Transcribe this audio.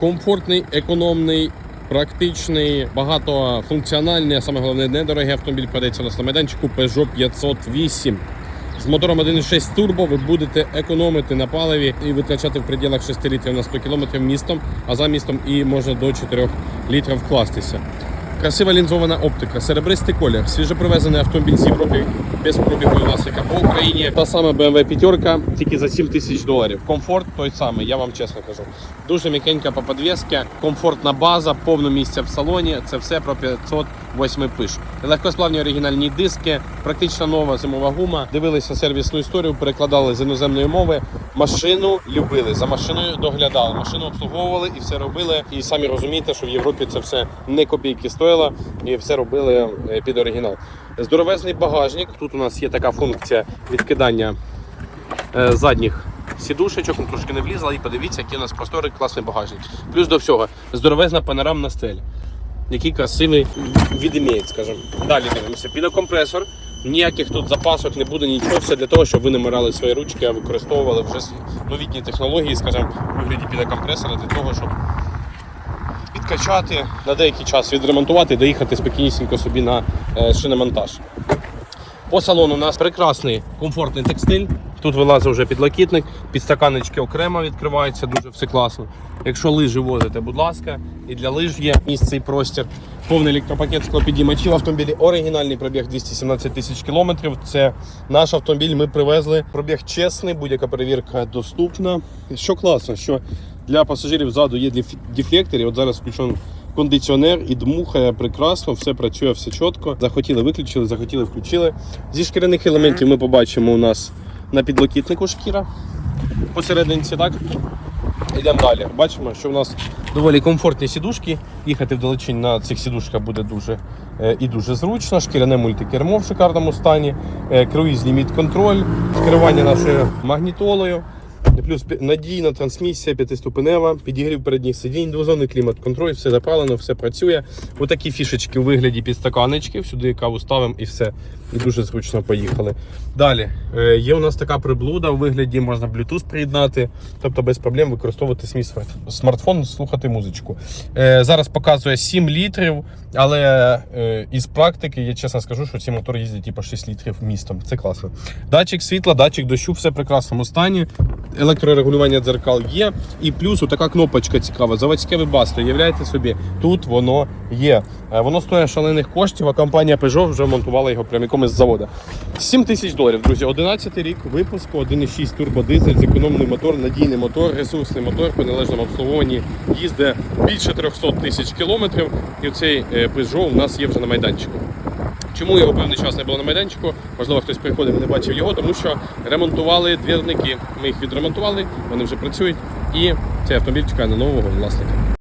Комфортний, економний, практичний, багатофункціональний, а саме головне, недорогий автомобіль нас на майданчику Peugeot 508. З мотором 1.6 турбо ви будете економити на паливі і витрачати в пределах 6 літрів на 100 км містом, а за містом і можна до 4 літрів вкластися. Красива лінзована оптика, серебристий колір, свіжопривезений автомобіль з Європи без пробігу і власника по Україні. Та сама BMW п'ятерка, тільки за 7 тисяч доларів. Комфорт той самий, я вам чесно кажу. Дуже м'якенька по підвісці, комфортна база, повно місця в салоні. Це все про 508 пиш. Легкосплавні оригінальні диски, практично нова зимова гума. Дивилися сервісну історію, перекладали з іноземної мови. Машину любили, за машиною доглядали, машину обслуговували і все робили. І самі розумієте, що в Європі це все не копійки стоїло, і все робили е, під оригінал. Здоровезний багажник. Тут у нас є така функція відкидання е, задніх сідушечок, трошки не влізла, і подивіться, який у нас просторий класний багажник. Плюс до всього здоровезна панорамна стель. Який красивий відімеють, скажімо. Далі дивимося. Пінокомпресор. Ніяких тут запасок не буде, нічого. Все для того, щоб ви не мирали свої ручки, а використовували вже новітні технології, скажімо, в вигляді пінокомпресора для того, щоб підкачати на деякий час, відремонтувати і доїхати спокійнісінько собі на е, шиномонтаж. По салону у нас прекрасний комфортний текстиль. Тут вилазить вже підлокітник, підстаканечки окремо відкриваються, дуже все класно. Якщо лижі возите, будь ласка, і для лиж є місце і простір. Повний електропакет склопідіймачів в автомобілі. Оригінальний пробіг 217 тисяч кілометрів. Це наш автомобіль. Ми привезли. Пробіг чесний, будь-яка перевірка доступна. Що класно, що для пасажирів ззаду є деф- дефлектори. От зараз включений кондиціонер і дмухає прекрасно, все працює, все чітко. Захотіли, виключили, захотіли, включили. Зі шкіряних елементів ми побачимо у нас на підлокітнику шкіра посерединці, так? Йдемо далі. Бачимо, що в нас доволі комфортні сідушки. Їхати вдалечінь на цих сідушках буде дуже е, і дуже зручно. Шкіряне мультикермо в шикарному стані, е, круїз ліміт контроль, керування нашою магнітолою. Плюс надійна трансмісія п'ятиступенева, підігрів передніх сидінь, двозонний клімат-контроль, все запалено, все працює. Отакі фішечки у вигляді підстаканечків. Сюди каву ставимо і все. І дуже зручно поїхали. Далі е, є у нас така приблуда у вигляді, можна Bluetooth приєднати, тобто без проблем використовувати свій смартфон, слухати музичку. Е, Зараз показує 7 літрів, але е, із практики я чесно скажу, що ці мотори їздять типу 6 літрів містом. Це класно. Датчик світла, датчик дощу, все в прекрасному стані. Електрорегулювання дзеркал є. І плюс така кнопочка цікава. Заводське вибасто. Уявляєте собі, тут воно є. Е, Воно стоїть шалених коштів, а компанія Peugeot вже монтувала його прямиком із заводу. 7 тисяч доларів, друзі. 11 рік випуску, 1,6 турбодизель, зекономний мотор, надійний мотор, ресурсний мотор по належному обслуговуванні їздить більше 300 тисяч кілометрів. І цей Peugeot у нас є вже на майданчику. Чому його певний час не було на майданчику? Можливо, хтось приходив і не бачив його, тому що ремонтували двірники. Ми їх відремонтували, вони вже працюють, і цей автомобіль чекає на нового власника.